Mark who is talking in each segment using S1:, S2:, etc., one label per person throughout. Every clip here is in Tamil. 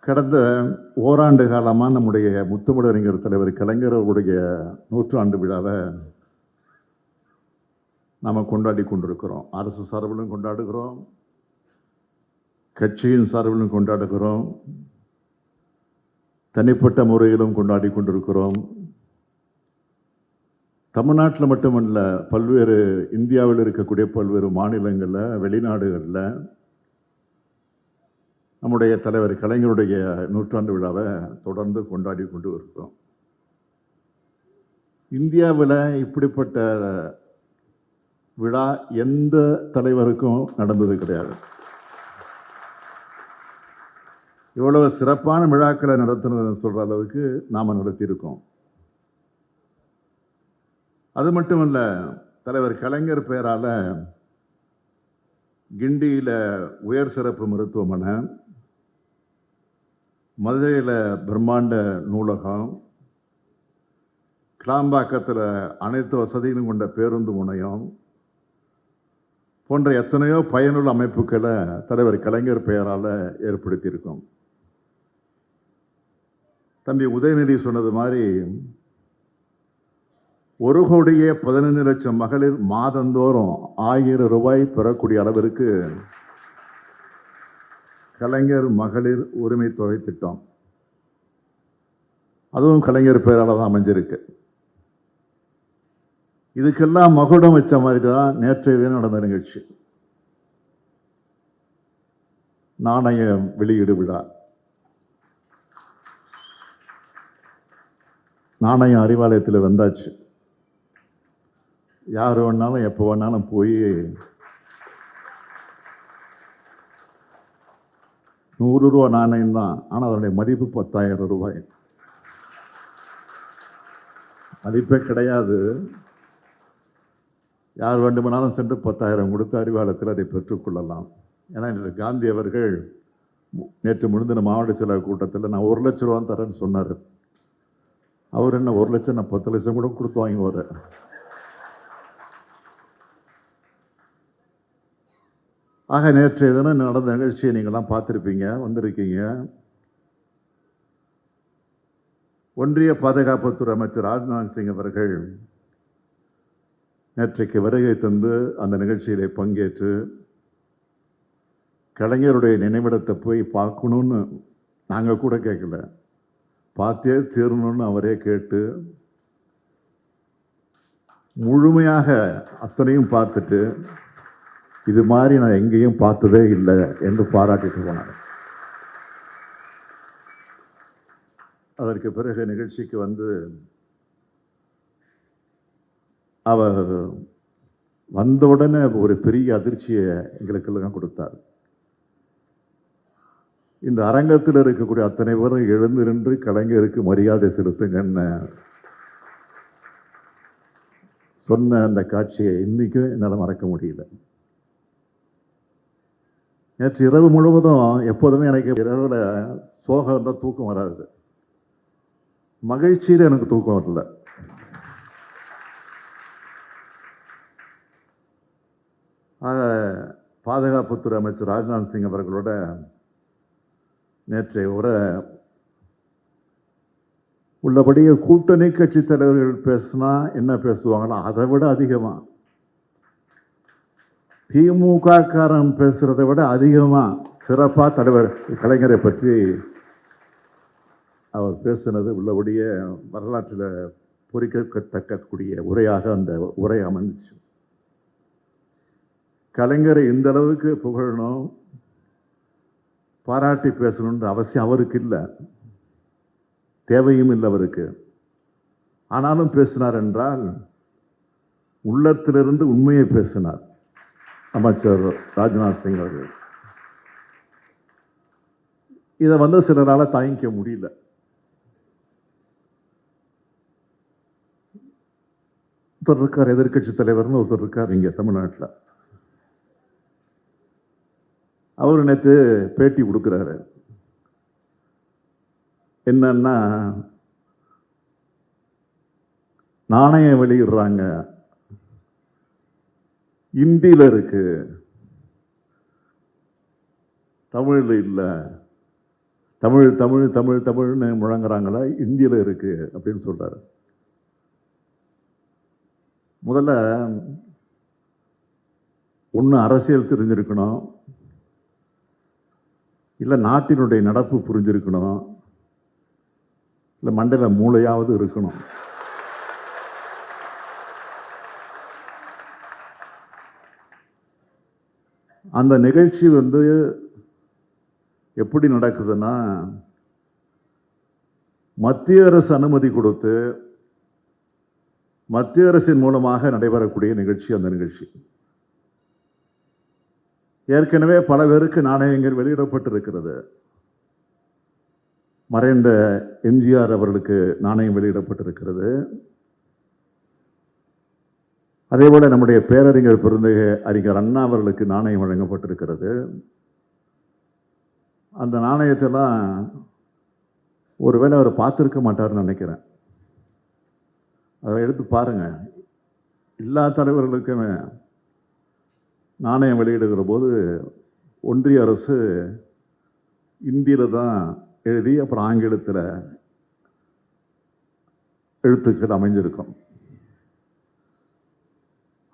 S1: கடந்த ஓராண்டு காலமாக நம்முடைய முத்தமிழறிஞர் தலைவர் கலைஞர் அவருடைய நூற்றாண்டு விழாவை நாம் கொண்டாடி கொண்டிருக்கிறோம். அரசு சார்பிலும் கொண்டாடுகிறோம். கட்சியின் சார்பிலும் கொண்டாடுகிறோம். தனிப்பட்ட முறையிலும் கொண்டாடி கொண்டிருக்கிறோம். தமிழ்நாட்டில் மட்டுமல்ல பல்வேறு இந்தியாவில் இருக்கக்கூடிய பல்வேறு மாநிலங்களில் வெளிநாடுகளில் நம்முடைய தலைவர் கலைஞருடைய நூற்றாண்டு விழாவை தொடர்ந்து கொண்டாடி கொண்டு இருக்கிறோம். இந்தியாவில் இப்படிப்பட்ட விழா எந்த தலைவருக்கும் நடந்தது கிடையாது. இவ்வளவு சிறப்பான விழாக்களை நடத்துனதுன்னு சொல்கிற அளவுக்கு நாம் நடத்தியிருக்கோம். அது மட்டுமல்ல தலைவர் கலைஞர் பெயரால் கிண்டியில் உயர் சிறப்பு மருத்துவமனை மதுரையில் பிரம்மாண்ட நூலகம் கிளாம்பாக்கத்தில் அனைத்து வசதிகளும் கொண்ட பேருந்து முனையம் போன்ற எத்தனையோ பயனுள்ள அமைப்புகளை தலைவர் கலைஞர் பெயரால் ஏற்படுத்தியிருக்கோம். தம்பி உதயநிதி சொன்னது மாதிரி ஒரு கோடியே பதினைந்து லட்சம் மகளிர் மாதந்தோறும் ஆயிரம் ரூபாய் பெறக்கூடிய அளவிற்கு கலைஞர் மகளிர் உரிமை தொகை திட்டம். அதுவும் கலைஞர் பெயரால் தான் அமைஞ்சிருக்கு. இதுக்கெல்லாம் மகுடம் வச்ச மாதிரி தான் நேற்றைய தினம் நடந்த நிகழ்ச்சி. நாணய வெளியீடு விழா. நாணயம் அறிவாலயத்தில் வந்தாச்சு. யார் வேணாலும் எப்போ வேணாலும் போய் நூறு ரூபா நாணயம் தான் ஆனால் அதனுடைய மதிப்பு பத்தாயிரம் ரூபாய். மதிப்பே கிடையாது. யார் வேண்டுமானாலும் சென்று பத்தாயிரம் கொடுத்து அறிவாளத்தில் அதை பெற்றுக்கொள்ளலாம் ஏன்னா இன்று காந்தி அவர்கள் மு- நேற்று முடிந்தின மாவட்ட செலவு கூட்டத்தில் நான் ஒரு லட்ச ரூபா தரேன்னு சொன்னார். அவர் என்ன ஒரு லட்சம் நான் பத்து லட்சம் கூட கொடுத்து வாங்குவார். ஆக நேற்றைய தினம் நடந்த நிகழ்ச்சியை நீங்கள்லாம் பார்த்துருப்பீங்க வந்திருக்கீங்க. ஒன்றிய பாதுகாப்புத்துறை அமைச்சர் ராஜ்நாத் சிங் அவர்கள் நேற்றைக்கு வருகை தந்து அந்த நிகழ்ச்சியிலே பங்கேற்று கலைஞருடைய நினைவிடத்தை போய் பார்க்கணுன்னு நாங்கள் கூட கேட்கல. பார்த்தே தீரணும்னு அவரே கேட்டு முழுமையாக அத்தனையும் பார்த்துட்டு இது மாதிரி நான் எங்கேயும் பார்த்ததே இல்லை என்று பாராட்டிட்டு போனார். அதற்கு பிறகு நிகழ்ச்சிக்கு வந்து அவர் வந்தவுடனே ஒரு பெரிய அதிர்ச்சியை எங்களுக்கெல்லாம் கொடுத்தார். இந்த அரங்கத்தில் இருக்கக்கூடிய அத்தனை பேரும் எழுந்து நின்று கலைஞருக்கு மரியாதை செலுத்துங்கன்னு சொன்ன அந்த காட்சியை இன்றைக்கும் என்னால் மறக்க முடியல. நேற்று இரவு முழுவதும் எப்போதுமே எனக்கு இரவில் சோகம் இருந்தால் தூக்கம் வராது. மகிழ்ச்சியில் எனக்கு தூக்கம் வரல. ஆக பாதுகாப்புத்துறை அமைச்சர் ராஜ்நாத் சிங் அவர்களோட நேற்றைய உரை உள்ளபடியே கூட்டணி கட்சி தலைவர்கள் பேசினா என்ன பேசுவாங்களோ அதை விட அதிகமாக திமுக காரம் பேசுகிறத விட அதிகமாக சிறப்பாக தலைவர் கலைஞரை பற்றி அவர் பேசினது உள்ளபடிய வரலாற்றில் பொறிக்கத்தக்கக்கூடிய உரையாக அந்த உரை அமைந்துச்சு கலைஞரை இந்த அளவுக்கு புகழணும் பாராட்டி பேசணுன்ற அவசியம் அவருக்கு இல்லை. தேவையும் இல்லை அவருக்கு. ஆனாலும் பேசினார் என்றால் உள்ளத்திலிருந்து உண்மையை பேசினார். அமைச்சர் ராஜ்நாத் சிங் அவர்கள். இதை வந்து சிலரால் தாங்கிக்க முடியல. ஒருத்தர் இருக்கார் எதிர்க்கட்சி தலைவர்னு ஒருத்தர் இருக்கார் இங்கே தமிழ்நாட்டில். அவர் நேற்று பேட்டி கொடுக்குறாரு. என்னன்னா நாணயம் வெளியிடுறாங்க. இந்தியில் இருக்கு தமிழில் இல்லை. தமிழ் தமிழ் தமிழ் தமிழ்னு முழங்குறாங்களா? இந்தியில் இருக்கு அப்படின்னு சொல்கிறாரு முதல்ல ஒன்று அரசியல் தெரிஞ்சிருக்கணும். இல்லை நாட்டினுடைய நடப்பு புரிஞ்சிருக்கணும். இல்லை மண்டல மூளையாவது இருக்கணும். அந்த நிகழ்ச்சி வந்து எப்படி நடக்குதுன்னா மத்திய அரசு அனுமதி கொடுத்து மத்திய அரசின் மூலமாக நடைபெறக்கூடிய நிகழ்ச்சி அந்த நிகழ்ச்சி. ஏற்கனவே பல பேருக்கு நாணயங்கள் வெளியிடப்பட்டிருக்கிறது. மறைந்த எம்ஜிஆர் அவர்களுக்கு நாணயம் வெளியிடப்பட்டிருக்கிறது. அதே போல் நம்முடைய பேரறிஞர் பெருந்தகை அறிஞர் அண்ணா அவர்களுக்கு நாணயம் வழங்கப்பட்டிருக்கிறது. அந்த நாணயத்தெல்லாம் ஒருவேளை அவர் பார்த்துருக்க மாட்டார்னு நினைக்கிறேன். அதை எடுத்து பாருங்கள் எல்லா தலைவர்களுக்குமே நாணயம் வெளியிடுகிற போது ஒன்றிய அரசு இந்தியில் தான் எழுதி அப்புறம் ஆங்கிலத்தில் எழுத்துக்கள் அமைஞ்சிருக்கும்.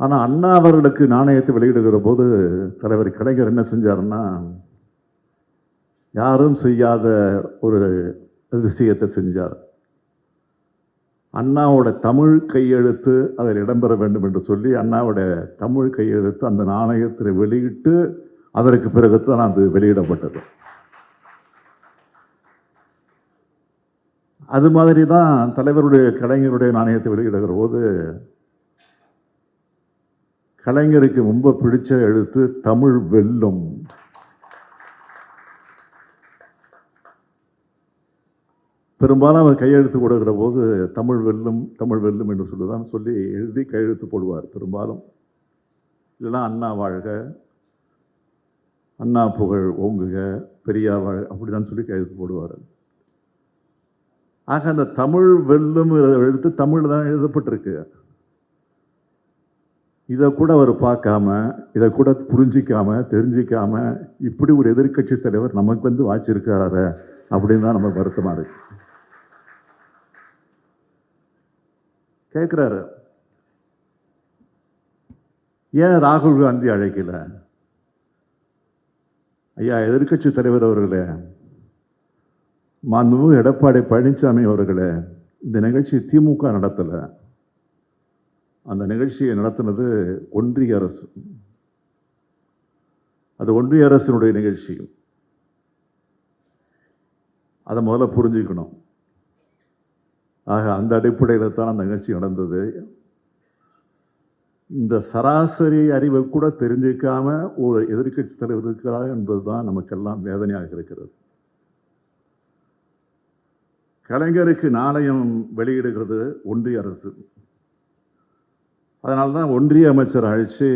S1: ஆனால் அண்ணா அவர்களுக்கு நாணயத்தை வெளியிடுகிற போது தலைவர் கலைஞர் என்ன செஞ்சாருன்னா யாரும் செய்யாத ஒரு அதிசயத்தை செஞ்சார். அண்ணாவோட தமிழ் கையெழுத்து அதில் இடம்பெற வேண்டும் என்று சொல்லி அண்ணாவோட தமிழ் கையெழுத்து அந்த நாணயத்தில் வெளியிட்டு அதற்கு பிறகு தான் அது வெளியிடப்பட்டது. அது மாதிரி தான் தலைவருடைய கலைஞருடைய நாணயத்தை வெளியிடுகிற போது கலைஞருக்கு ரொம்ப பிடிச்ச எழுத்து தமிழ் வெல்லும். பெரும்பாலும் அவர் கையெழுத்து கொடுக்கிற போது தமிழ் வெல்லும் தமிழ் வெல்லும் என்று சொல்லுதான் சொல்லி எழுதி கையெழுத்து போடுவார் பெரும்பாலும். இல்லைன்னா அண்ணா வாழ்க அண்ணா புகழ் ஓங்குக பெரியார் வாழ்க அப்படிதான் சொல்லி கையெழுத்து போடுவார். ஆக அந்த தமிழ் வெல்லும் எழுத்து தமிழில் தான் எழுதப்பட்டிருக்கு. இதை கூட அவர் பார்க்காம இதை கூட புரிஞ்சிக்காம தெரிஞ்சிக்காம இப்படி ஒரு எதிர்க்கட்சி தலைவர் நமக்கு வந்து வாச்சிருக்காரு அப்படின்னு தான் நமக்கு வருத்தமாக இருக்கு. கேட்குறாரு ஏன் ராகுல் காந்தி அழைக்கல? ஐயா எதிர்க்கட்சி தலைவர் அவர்களே மாண்புமிகு எடப்பாடி பழனிசாமி அவர்களே இந்த நிகழ்ச்சி திமுக நடத்தலை. அந்த நிகழ்ச்சியை நடத்தினது ஒன்றிய அரசு. அது ஒன்றிய அரசினுடைய நிகழ்ச்சி. அதை முதல்ல புரிஞ்சுக்கணும். ஆக அந்த அடிப்படையில் தான் அந்த நிகழ்ச்சி நடந்தது. இந்த சராசரி அறிவை கூட தெரிஞ்சிக்காம ஒரு எதிர்க்கட்சி தலைவர் இருக்கிறார் என்பதுதான் நமக்கெல்லாம் வேதனையாக இருக்கிறது. கலைஞருக்கு நாணயம் வெளியிடுகிறது ஒன்றிய அரசு. அதனால தான் ஒன்றிய அமைச்சர் அழைச்சி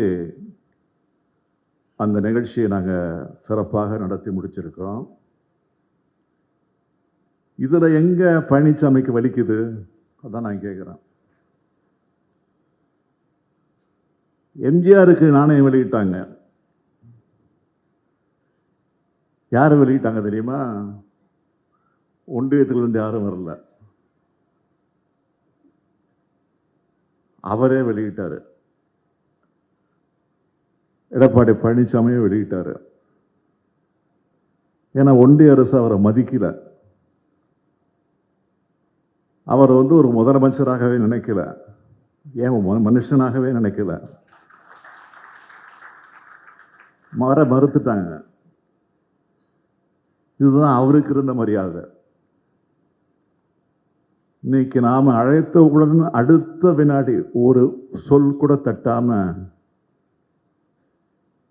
S1: அந்த நிகழ்ச்சியை நாங்கள் சிறப்பாக நடத்தி முடிச்சிருக்கிறோம். இதில் எங்கே பழனிசாமிக்கு வலிக்குது? அதான் நான் கேட்குறேன் எம்ஜிஆருக்கு நாணயம் வெளியிட்டாங்க. யார் வெளியிட்டாங்க தெரியுமா? ஒன்றியத்திலிருந்து யாரும் வரல. அவரே வெளியிட்டார். எடப்பாடி பழனிசாமியே வெளியிட்டார். ஏன்னா ஒன்றிய அரசு அவரை மதிக்கல. அவர் வந்து ஒரு முதலமைச்சராகவே நினைக்கல. ஏன் மனுஷனாகவே நினைக்கல. வர மறுத்துட்டாங்க. இதுதான் அவருக்கு இருந்த மரியாதை. இன்னைக்கு அழைத்த அழைத்தவுடன் அடுத்த வினாடி ஒரு சொல் கூட தட்டாமல்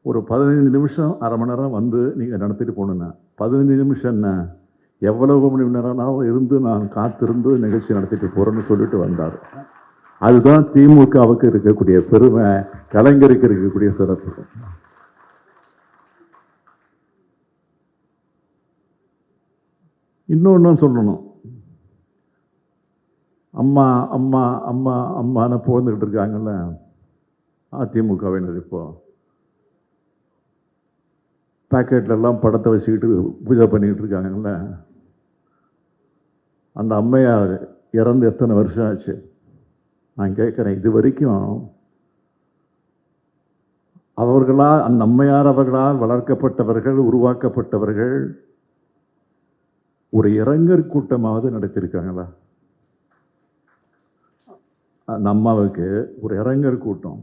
S1: ஒரு பதினைந்து நிமிஷம் அரை மணி நேரம் வந்து நீங்கள் நடத்திட்டு போகணுண்ணா பதினைஞ்சு நிமிஷம் என்ன? எவ்வளவு மணி நேரம்னாலும் இருந்து நான் காத்திருந்து நிகழ்ச்சி நடத்திட்டு போகிறேன்னு சொல்லிட்டு வந்தார். அதுதான் திமுகவுக்கு இருக்கக்கூடிய பெருமை கலைஞருக்கு இருக்கக்கூடிய சிறப்பு. இன்னொன்று சொல்லணும். அம்மா அம்மா அம்மா அம்மான்னு புகழ்ந்துக்கிட்டு இருக்காங்கல்ல? அதிமுகவினர் இப்போ. பாக்கெட்ல படத்தை வச்சுக்கிட்டு பூஜை பண்ணிக்கிட்டு இருக்காங்கல்ல? அந்த அம்மையார் இறந்து எத்தனை வருஷம் ஆச்சு? நான் கேட்குறேன் இது வரைக்கும் அவர்களால் அந்த அம்மையார் அவர்களால் வளர்க்கப்பட்டவர்கள் உருவாக்கப்பட்டவர்கள் ஒரு இறங்கர் கூட்டமாவது நடத்தியிருக்காங்களா? அந்த அம்மாவுக்கு ஒரு இறங்கர் கூட்டம்.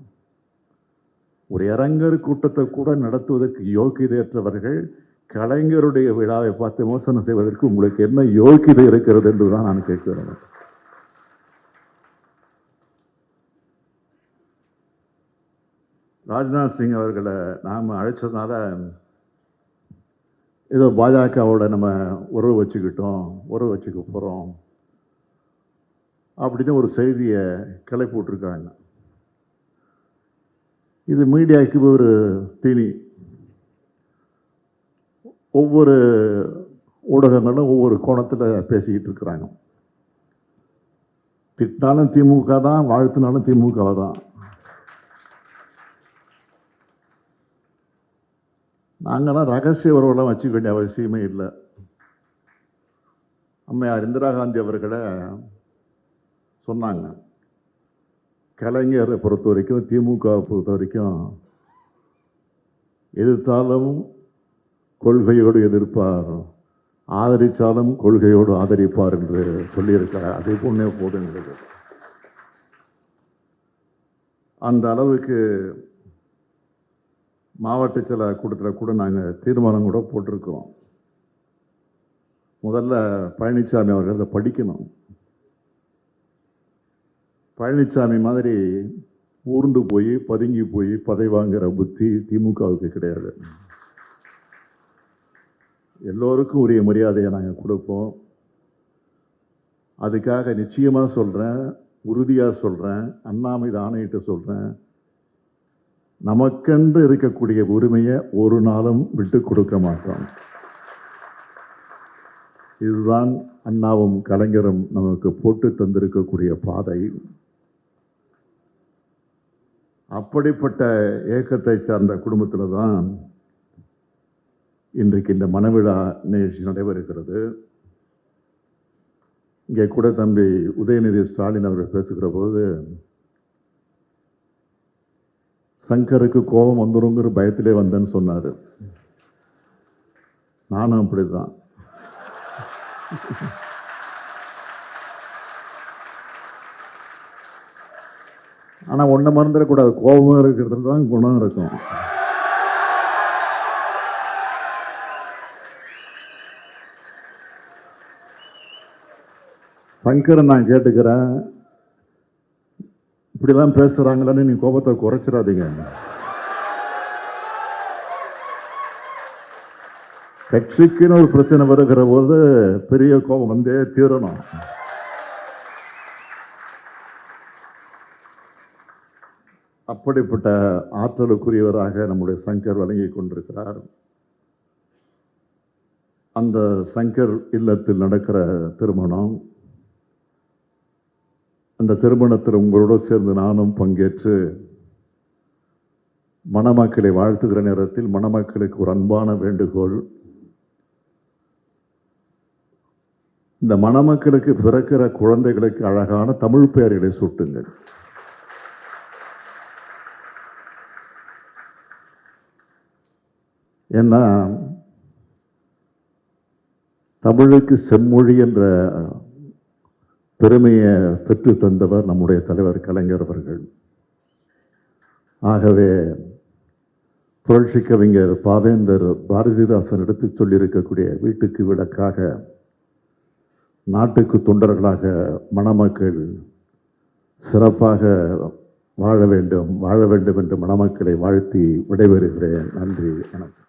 S1: ஒரு இறங்கர் கூட்டத்தை கூட நடத்துவதற்கு யோக்கியதையற்றவர்கள் கலைஞருடைய விழாவை பார்த்து விமர்சனம் செய்வதற்கு உங்களுக்கு என்ன யோக்கியதை இருக்கிறது என்று தான் நான் கேட்கிறேன் ராஜ்நாத் சிங் அவர்களை நாம் அழைச்சதுனால ஏதோ பாஜகவோட நம்ம உறவு வச்சுக்கிட்டோம் உறவு வச்சுக்க போகிறோம் அப்படின்னு ஒரு செய்தியை கிளப்பி விட்ருக்காங்க இது மீடியாவுக்கு ஒரு தீனி. ஒவ்வொரு ஊடகங்களும் ஒவ்வொரு கோணத்தில் பேசிக்கிட்டு இருக்கிறாங்க. திட்டினாலும் திமுக தான் வாழ்த்தினாலும் திமுக தான். நாங்கள்லாம் ரகசிய உறவெல்லாம் வச்சுக்க வேண்டிய அவசியமே இல்லை. அம்மையார் இந்திரா காந்தி அவர்களை சொன்னாங்க. கலைஞரை பொறுத்த வரைக்கும் திமுகவை பொறுத்த வரைக்கும் எதிர்த்தாலும் கொள்கையோடு எதிர்ப்பார். ஆதரித்தாலும் கொள்கையோடு ஆதரிப்பார் என்று சொல்லியிருக்கார் அதே போன்றே போதுங்கிறது அந்த அளவுக்கு மாவட்ட சில கூட்டத்தில் கூட நாங்கள் தீர்மானம் கூட போட்டிருக்கிறோம். முதல்ல பழனிசாமி அவர்கள் அதை படிக்கணும். பழனிசாமி மாதிரி ஊர்ந்து போய் பதுங்கி போய் பதை வாங்குகிற புத்தி திமுகவுக்கு கிடையாது. எல்லோருக்கும் உரிய மரியாதையை நாங்கள் கொடுப்போம். அதுக்காக நிச்சயமாக சொல்கிறேன் உறுதியாக சொல்கிறேன் அண்ணாமை ஆணையிட்டு சொல்கிறேன் நமக்கென்று இருக்கக்கூடிய உரிமையை ஒரு நாளும் விட்டு கொடுக்க மாட்டோம். இதுதான் அண்ணாவும் கலைஞரும் நமக்கு போட்டு தந்திருக்கக்கூடிய பாதை. அப்படிப்பட்ட இயக்கத்தை சார்ந்த குடும்பத்தில் தான் இன்றைக்கு இந்த மனவிழா நிகழ்ச்சி நடைபெறுகிறது. இங்கே கூட தம்பி உதயநிதி ஸ்டாலின் அவர்கள் பேசுகிற போது சங்கருக்கு கோபம் வந்துருங்கிற பயத்திலே வந்தேன்னு சொன்னார். நானும் அப்படிதான் ஆனால் ஒன்றை மறந்துடக்கூடாது கோபம் இருக்கிறதுல தான் குணம் இருக்கும். சங்கரை நான் கேட்டுக்கிறேன். இப்படிலாம் பேசுகிறாங்களேன்னு நீ கோபத்தை குறைச்சிடாதீங்க. கட்சிக்குன்னு ஒரு பிரச்சனை வருகிற போது பெரிய கோபம் வந்தே தீரணும். அப்படிப்பட்ட ஆற்றலுக்குரியவராக நம்முடைய சங்கர் வழங்கி கொண்டிருக்கிறார். அந்த சங்கர் இல்லத்தில் நடக்கிற திருமணம். அந்த திருமணத்தில் உங்களோடு சேர்ந்து நானும் பங்கேற்று மணமக்களை வாழ்த்துகிற நேரத்தில் மணமக்களுக்கு ஒரு அன்பான வேண்டுகோள். இந்த மணமக்களுக்கு பிறக்கிற குழந்தைகளுக்கு அழகான தமிழ் பெயர்களை சூட்டுங்கள். ஏன்னா தமிழுக்கு செம்மொழி என்ற பெருமையை பெற்று தந்தவர் நம்முடைய தலைவர் கலைஞர் அவர்கள். ஆகவே புரட்சி கவிஞர் பாவேந்தர் பாரதிதாசன் எடுத்து சொல்லியிருக்கக்கூடிய வீட்டுக்கு விளக்காக நாட்டுக்கு தொண்டர்களாக மணமக்கள் சிறப்பாக வாழ வேண்டும் வாழ வேண்டும் என்று மணமக்களை வாழ்த்தி விடைபெறுகிறேன். நன்றி வணக்கம்.